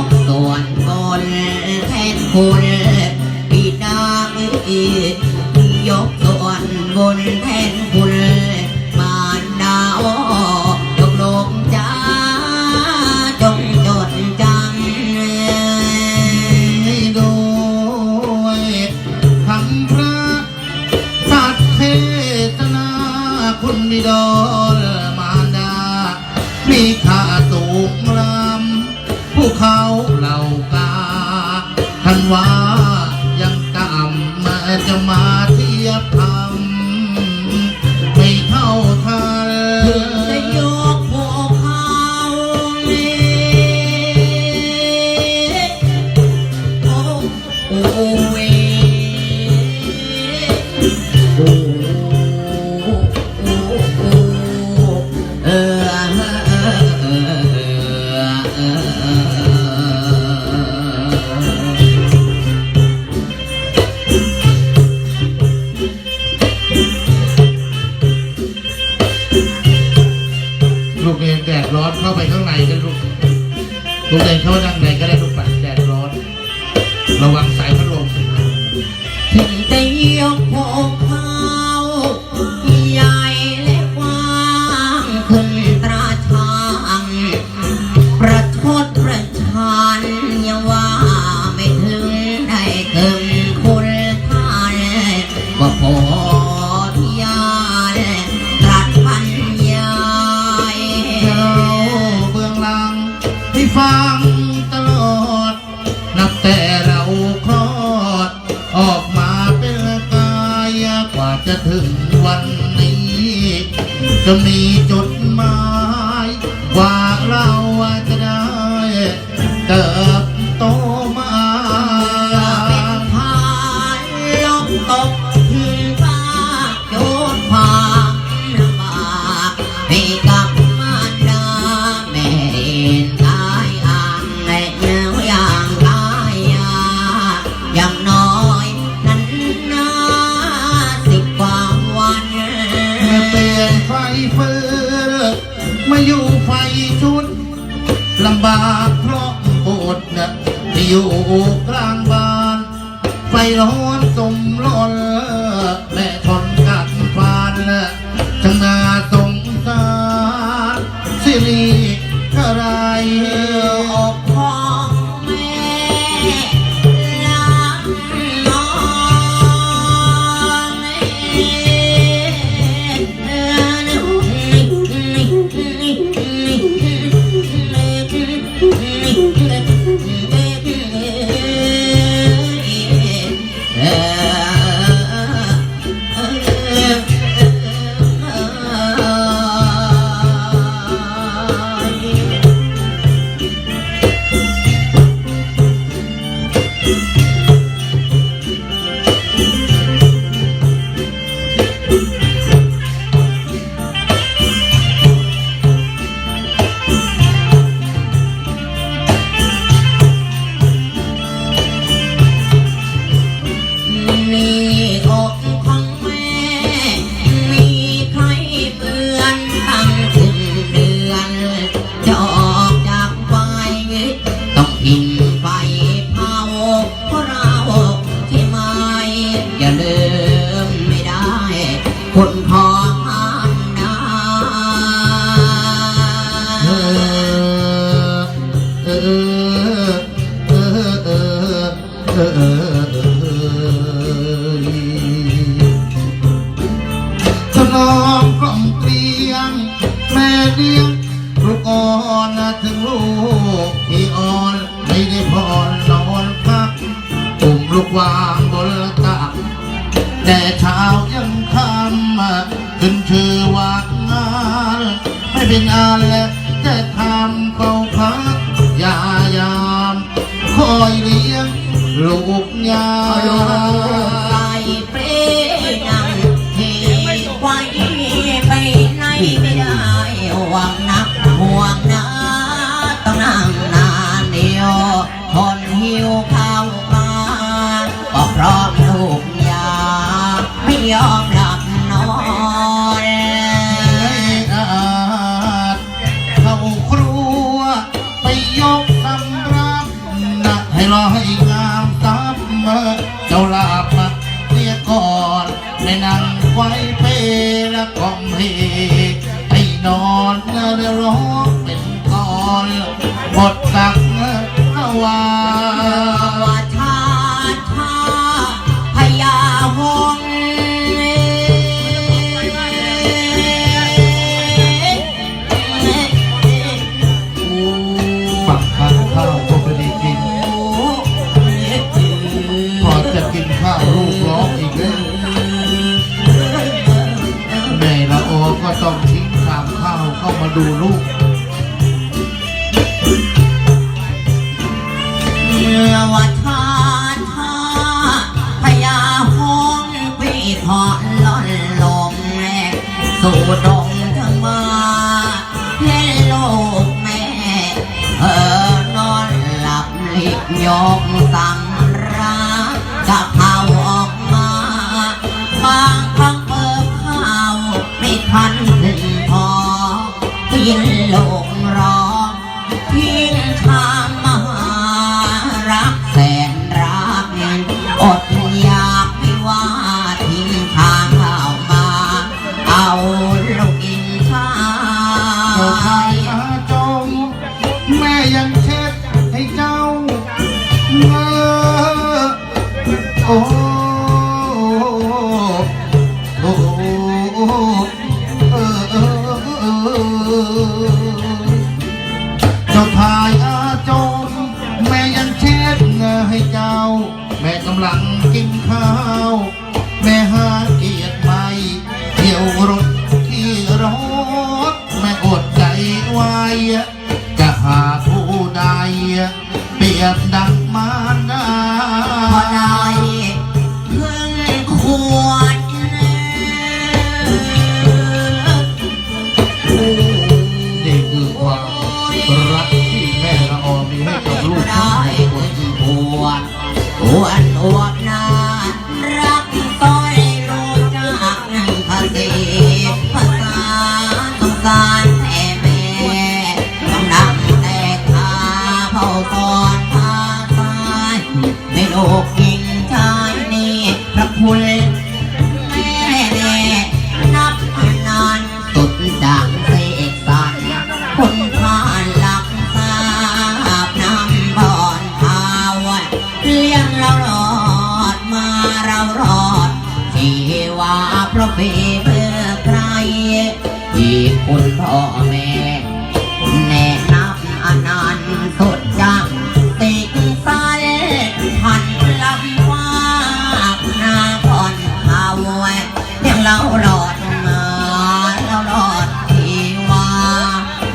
กส่วนบนแทนคุณปีดาเอยกส่วนบนแทนคุ จะมาเทียบทำ ลูกลูกเดินเข้าด้านในก็ได้ลูกปัดแดดร้อน ระวังสาย กว่าจะถึงวันนี้ ก็มีจดหมาย ว่าเราจะได้เกิ ราะโดนะที่อยู่กลางบ้านไฟร้อนสมร้อนางงานไม่เป็นอาและแต่ทำเป้าพักยายาม คอยเลี้ยงลูกยา เจ้าลาบมาเรียก่อนในนั่งไว้เปและกล่อมเพให้นอนเดี๋ยวร้องเป็นตอนหมดตักวาว่า ดูลูก เมื่อว่าชาชาพญาหงส์ไปถอนล่อนลงแม่สู่ดงธรรมาเห็นโลกแม่ เออนอนหลับหลิบยกสำ ยินลกำลังกินข้าว แม่หาเกียรติไม่เที่ยวรถที่รถแม่อดใจไว้ จะหาผู้ใดเปรียบดังมารดาพอได้เพิ่งขวดนี่คือความรักที่แม่ละออมีให้กับลูกทั้งได้หมดเคุณแม่แน่นับนานตุดดังเสกสรรคนผ่านหลักทราบน้ำบอนพาวเลี้ยงเรารอดมาเรารอดชีวาเพราะเพื่อใครที่คุณพ่อแม่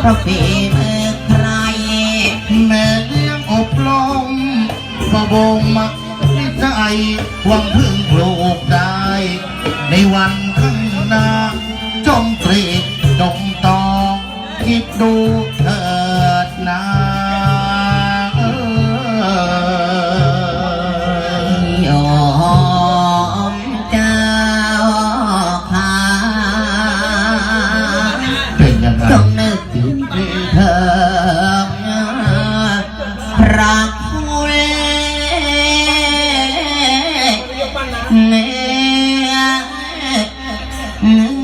เพราะฝีมือใครแม่เลี้ยงอบรมประบมนิสัยหวังพึ่งปลูกได้ ในวันข้างหน้าจงตรีจงตองคิดดู เ